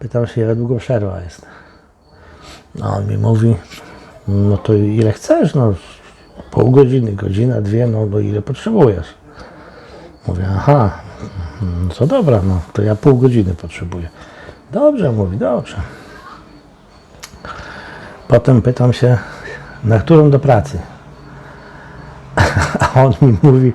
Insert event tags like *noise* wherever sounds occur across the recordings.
Pytam się, jak długo przerwa jest. No on mi mówi, no to ile chcesz? No pół godziny, godzina, dwie, no bo ile potrzebujesz? Mówię, aha, no dobra, no to ja pół godziny potrzebuję. Dobrze, mówi, dobrze. Potem pytam się, na którą do pracy? *laughs* A on mi mówi,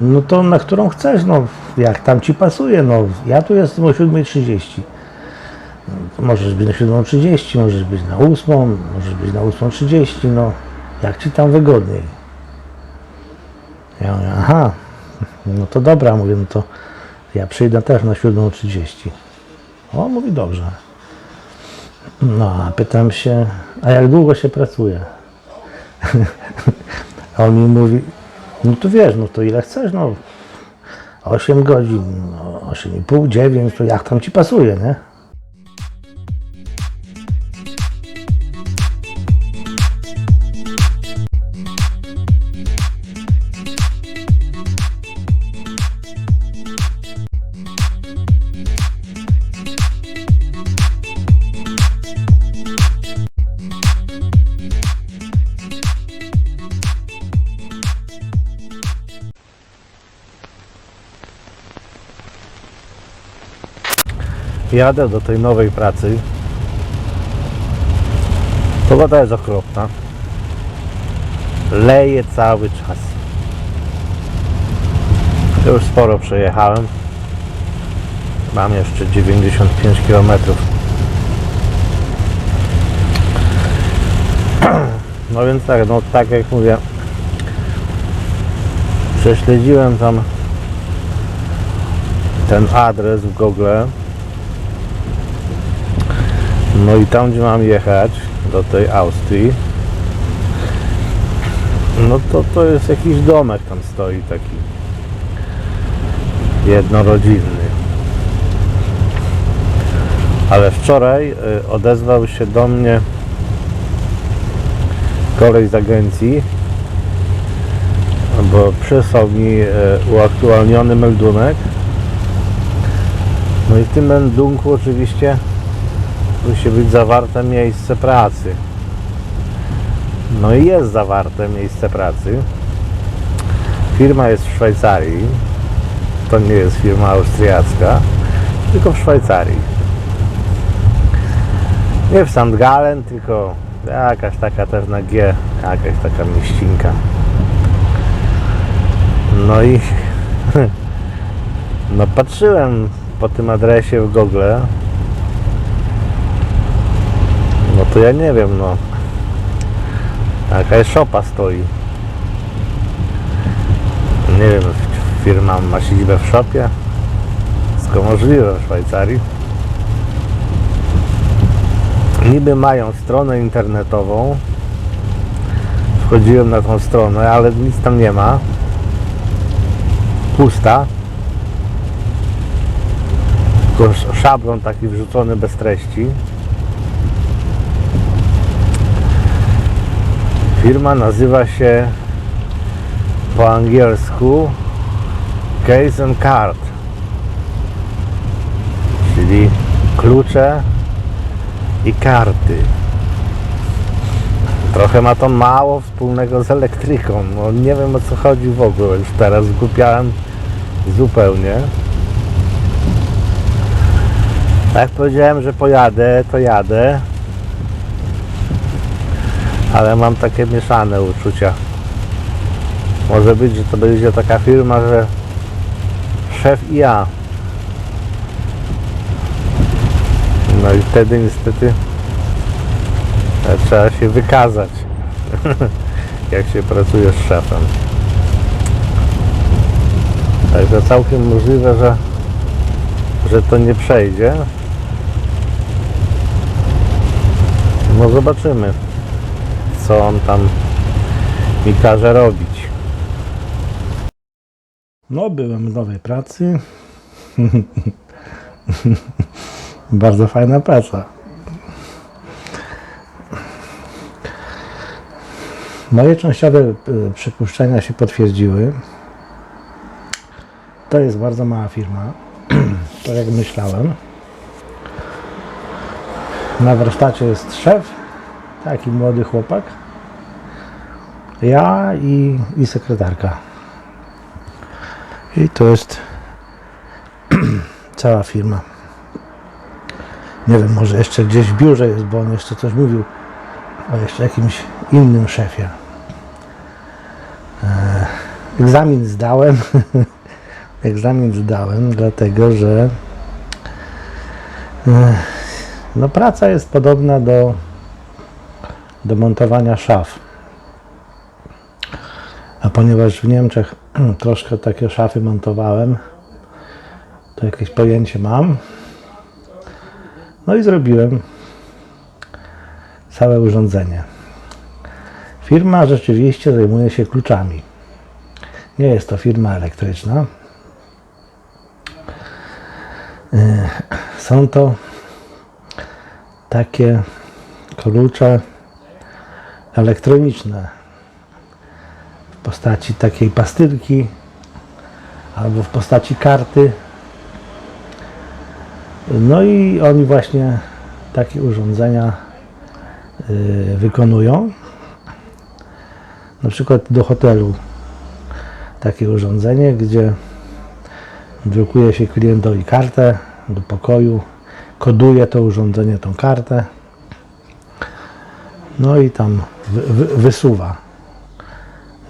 no to na którą chcesz, no jak tam ci pasuje, no ja tu jestem o 7.30. No, możesz być na 7.30, możesz być na 8, możesz być na 8.30, no jak ci tam wygodniej. Ja mówię, aha, no to dobra, mówię, no to ja przyjdę też na 7.30. O, mówi dobrze. No, a pytam się, a jak długo się pracuje? A *laughs* on mi mówi, no to wiesz, no to ile chcesz, no 8 godzin, no 8,5, 9, to jak tam ci pasuje, nie? Jadę do tej nowej pracy. Pogoda jest okropna. Leje cały czas. Już sporo przejechałem. Mam jeszcze 95 km. *clears throat* No więc tak, no tak jak mówię, prześledziłem tam ten adres w Google. No i tam, gdzie mam jechać, do tej Austrii, no to to jest jakiś domek tam stoi taki jednorodzinny. Ale wczoraj y, odezwał się do mnie kolej z agencji, bo przysłał mi y, uaktualniony meldunek. No i w tym meldunku oczywiście musi być zawarte miejsce pracy. No i jest zawarte miejsce pracy. Firma jest w Szwajcarii. To nie jest firma austriacka, tylko w Szwajcarii. Nie w St. Gallen, tylko jakaś taka też na G, jakaś taka mieścinka. No i *laughs* no patrzyłem po tym adresie w Google no to ja nie wiem, no. Jakaś szopa stoi. Nie wiem, firma ma siedzibę w szopie. Wszystko możliwe w Szwajcarii. Niby mają stronę internetową. Wchodziłem na tą stronę, ale nic tam nie ma. Pusta. Tylko sz- szablon taki wrzucony bez treści. Firma nazywa się po angielsku Case and Card, czyli klucze i karty. Trochę ma to mało wspólnego z elektryką. No, nie wiem o co chodzi w ogóle. Już teraz zgłupiałem zupełnie. Tak jak powiedziałem, że pojadę, to jadę ale mam takie mieszane uczucia. Może być, że to będzie taka firma, że szef i ja. No i wtedy niestety e, trzeba się wykazać, *laughs* jak się pracuje z szefem. Także całkiem możliwe, że, że to nie przejdzie. No zobaczymy co on tam mi każe robić. No, byłem w nowej pracy. *laughs* Bardzo fajna praca. Moje częściowe y, przypuszczenia się potwierdziły. To jest bardzo mała firma, *clears throat* tak jak myślałem. Na warsztacie jest szef, taki młody chłopak. Ja i, i sekretarka. I to jest *clears throat* cała firma. Nie wiem, może jeszcze gdzieś w biurze jest, bo on jeszcze coś mówił o jeszcze jakimś innym szefie. E, Egzamin zdałem. *laughs* Egzamin zdałem, dlatego że e, no, praca jest podobna do, do montowania szaf. A ponieważ w Niemczech *clears throat* troszkę takie szafy montowałem, to jakieś pojęcie mam. No i zrobiłem całe urządzenie. Firma rzeczywiście zajmuje się kluczami. Nie jest to firma elektryczna. Yy, Są to takie klucze elektroniczne w postaci takiej pastylki albo w postaci karty. No i oni właśnie takie urządzenia y, wykonują. Na przykład do hotelu takie urządzenie, gdzie drukuje się klientowi kartę do pokoju, koduje to urządzenie tą kartę, no i tam wysuwa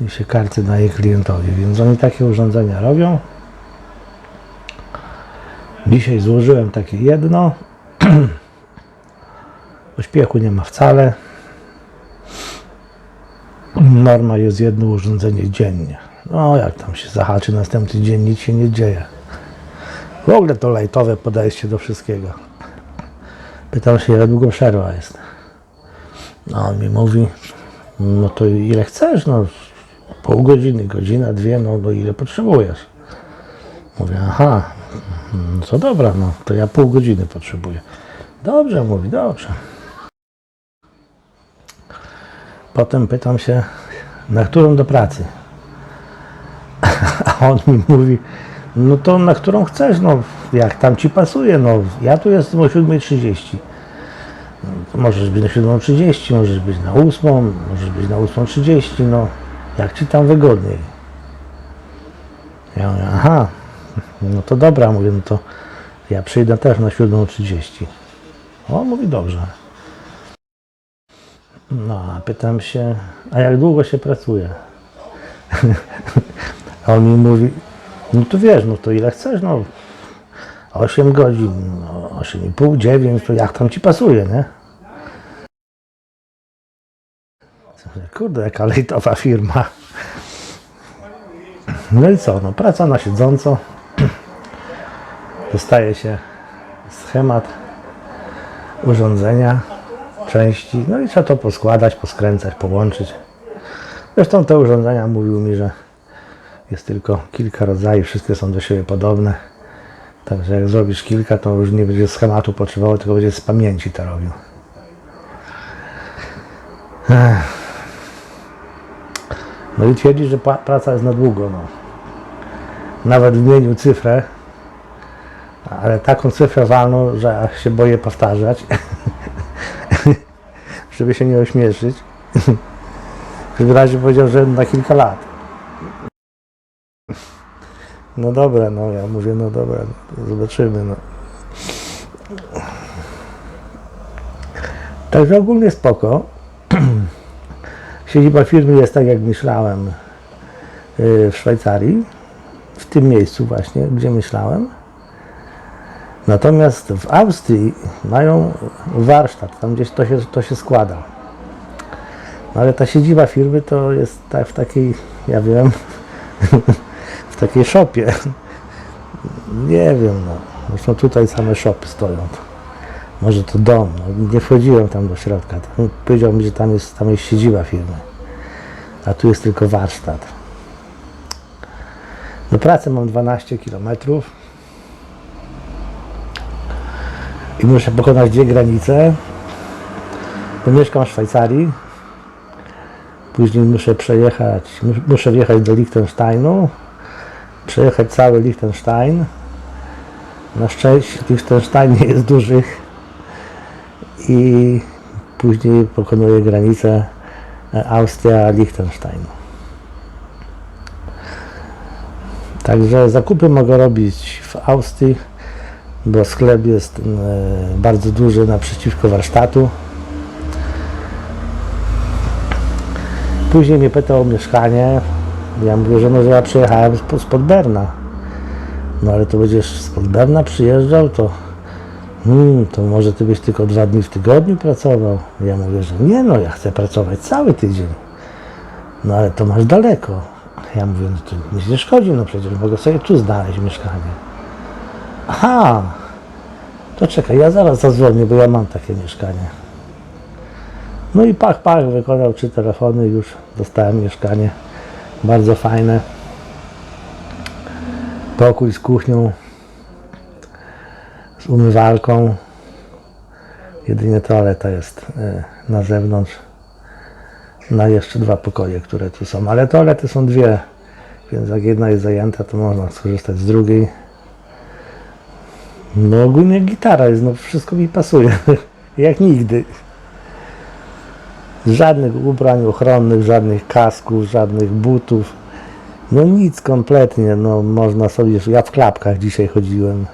i się karty daje klientowi, więc oni takie urządzenia robią. Dzisiaj złożyłem takie jedno. *clears throat* Pośpiechu nie ma wcale. Norma jest jedno urządzenie dziennie. No jak tam się zahaczy następny dzień, nic się nie dzieje. W ogóle to lajtowe podejście do wszystkiego. Pytam się, jak długo przerwa jest. No on mi mówi, no to ile chcesz? No pół godziny, godzina, dwie, no, no ile potrzebujesz? Mówię, aha, no dobra, no to ja pół godziny potrzebuję. Dobrze, mówi, dobrze. Potem pytam się, na którą do pracy? *laughs* A on mi mówi, no to na którą chcesz, no jak tam ci pasuje, no ja tu jestem o 7.30. No, możesz być na 7.30, możesz być na 8, możesz być na 8.30, no jak ci tam wygodniej. Ja mówię, aha, no to dobra, mówię, no to ja przyjdę też na 7.30. O, mówi dobrze. No, a pytam się, a jak długo się pracuje? a *laughs* on mi mówi, no to wiesz, no to ile chcesz, no 8 godzin, no 8,5, 9, to jak tam ci pasuje, nie? Kurde, jaka lejtowa firma. No i co, no praca na siedząco. Dostaje się schemat urządzenia, części, no i trzeba to poskładać, poskręcać, połączyć. Zresztą te urządzenia mówił mi, że jest tylko kilka rodzajów, wszystkie są do siebie podobne. Także jak zrobisz kilka, to już nie będzie schematu potrzebował, tylko będzie z pamięci to robił. No i twierdzi, że praca jest na długo. No. Nawet wymienił cyfrę, ale taką cyfrę walną, że się boję powtarzać, *laughs* żeby się nie ośmieszyć. *laughs* W razie powiedział, że na kilka lat. No dobra, no ja mówię, no dobra, no, zobaczymy. No. Także ogólnie spoko. *clears throat* Siedziba firmy jest tak, jak myślałem, yy, w Szwajcarii, w tym miejscu właśnie, gdzie myślałem. Natomiast w Austrii mają warsztat, tam gdzieś to się, to się składa. No ale ta siedziba firmy to jest tak w takiej, ja wiem, *laughs* takiej szopie. Nie wiem, no. Zresztą tutaj same szopy stoją. Może to dom, no, nie wchodziłem tam do środka. Powiedział mi, że tam jest, tam jest siedziba firmy, a tu jest tylko warsztat. Do pracy mam 12 km i muszę pokonać dwie granice, bo mieszkam w Szwajcarii. Później muszę przejechać, mus- muszę wjechać do Liechtensteinu, przejechać cały Liechtenstein. Na szczęście Liechtenstein nie jest duży i później pokonuje granicę e, Austria-Liechtenstein. Także zakupy mogę robić w Austrii, bo sklep jest e, bardzo duży naprzeciwko warsztatu. Później mnie pytał o mieszkanie. Ja mówię, że może ja przyjechałem spo- spod Berna. No ale to będziesz spod Berna przyjeżdżał, to hmm, to może ty byś tylko dwa dni w tygodniu pracował. Ja mówię, że nie no, ja chcę pracować cały tydzień. No ale to masz daleko. Ja mówię, no to nic nie szkodzi, no przecież mogę sobie tu znaleźć mieszkanie. Aha, to czekaj, ja zaraz zadzwonię, bo ja mam takie mieszkanie. No i pach, pach, wykonał trzy telefony, już dostałem mieszkanie. Bardzo fajne. Pokój z kuchnią, z umywalką. Jedynie toaleta jest e, na zewnątrz. Na jeszcze dwa pokoje, które tu są. Ale toalety są dwie, więc jak jedna jest zajęta, to można skorzystać z drugiej. No ogólnie gitara jest, no wszystko mi pasuje. *laughs* Jak nigdy. Żadnych ubrań ochronnych, żadnych kasków, żadnych butów. No nic kompletnie, no można sobie, ja w klapkach dzisiaj chodziłem.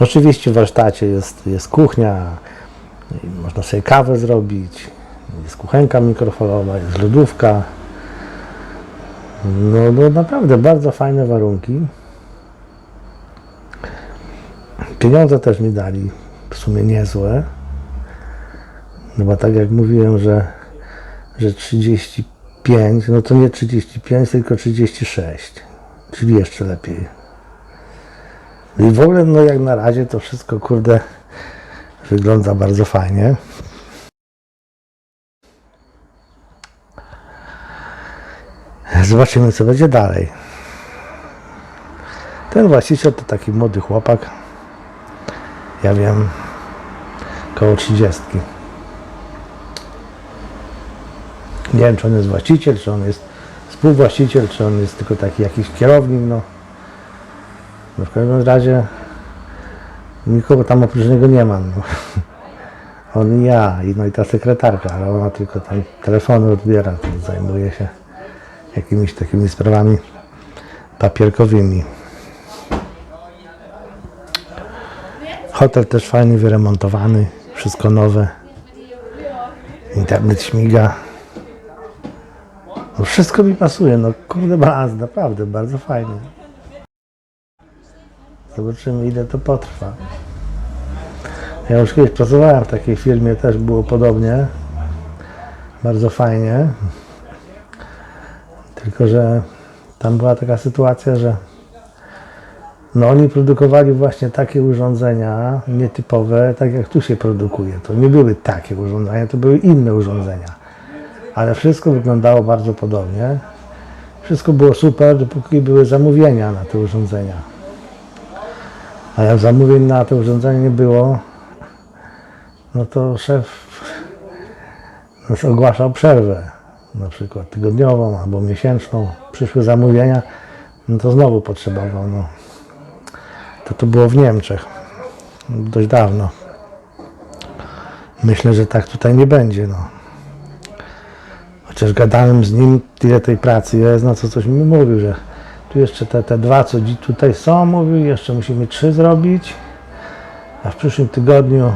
Oczywiście w warsztacie jest, jest kuchnia, można sobie kawę zrobić, jest kuchenka mikrofalowa, jest lodówka. No, no naprawdę bardzo fajne warunki. Pieniądze też mi dali, w sumie niezłe. No bo tak jak mówiłem, że, że 35, no to nie 35, tylko 36. Czyli jeszcze lepiej. I w ogóle, no jak na razie to wszystko, kurde, wygląda bardzo fajnie. Zobaczymy, co będzie dalej. Ten właściciel to taki młody chłopak. Ja wiem, koło 30. Nie wiem, czy on jest właściciel, czy on jest współwłaściciel, czy on jest tylko taki jakiś kierownik, no. no w każdym razie nikogo tam oprócz niego nie mam. No. *laughs* On i ja, i, no i ta sekretarka, ale ona tylko tam telefony odbiera, zajmuje się jakimiś takimi sprawami papierkowymi. Hotel też fajny, wyremontowany, wszystko nowe. Internet śmiga. No wszystko mi pasuje, no kurde balans, naprawdę bardzo fajny. Zobaczymy ile to potrwa. Ja już kiedyś pracowałem w takiej firmie, też było podobnie. Bardzo fajnie. Tylko, że tam była taka sytuacja, że no oni produkowali właśnie takie urządzenia nietypowe, tak jak tu się produkuje. To nie były takie urządzenia, to były inne urządzenia. Ale wszystko wyglądało bardzo podobnie. Wszystko było super, dopóki były zamówienia na te urządzenia. A jak zamówień na te urządzenia nie było, no to szef ogłaszał przerwę, na przykład tygodniową albo miesięczną. Przyszły zamówienia, no to znowu potrzebował. No. To to było w Niemczech dość dawno. Myślę, że tak tutaj nie będzie. No. Chociaż gadałem z nim, ile tej pracy jest, no co coś mi mówił, że tu jeszcze te, te dwa, co tutaj są, mówił, jeszcze musimy trzy zrobić, a w przyszłym tygodniu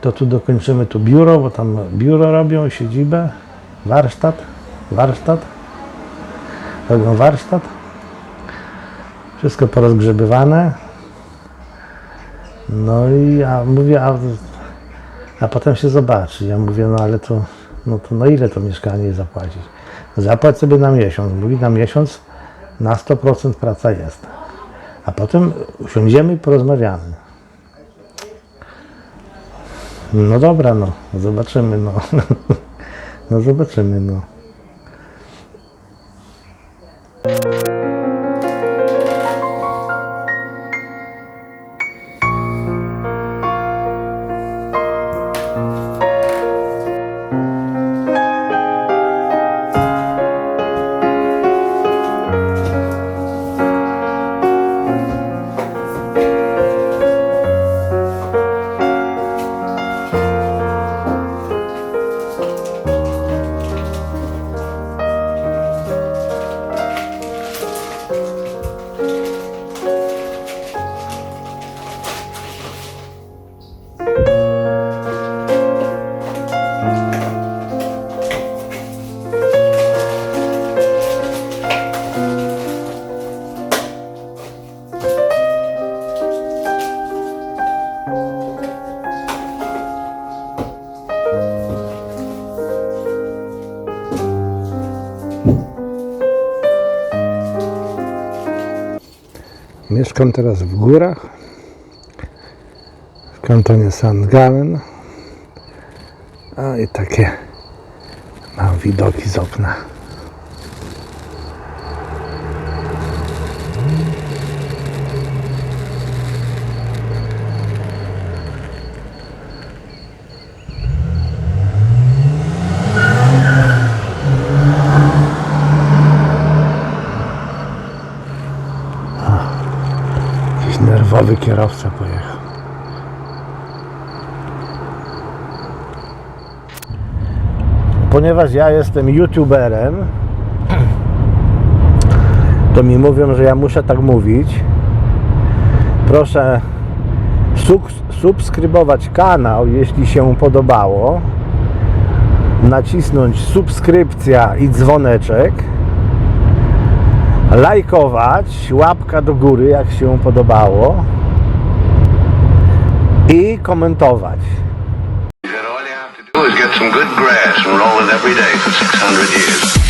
to tu dokończymy tu biuro, bo tam biuro robią, siedzibę, warsztat, warsztat, robią warsztat, wszystko porozgrzebywane. No i ja mówię, a, a potem się zobaczy. Ja mówię, no ale to, no to na ile to mieszkanie zapłacić? Zapłać sobie na miesiąc. Mówi, na miesiąc na 100% praca jest. A potem usiądziemy i porozmawiamy. No dobra, no, zobaczymy, no. *laughs* No zobaczymy, no. Mieszkam teraz w górach, w kantonie St. Gallen. A i takie mam widoki z okna. Nerwowy kierowca pojechał. Ponieważ ja jestem youtuberem, to mi mówią, że ja muszę tak mówić. Proszę sub- subskrybować kanał, jeśli się podobało. Nacisnąć subskrypcja i dzwoneczek lajkować, łapka do góry, jak się podobało i komentować. All you have to do is get some good grass and roll it every day for 600 years.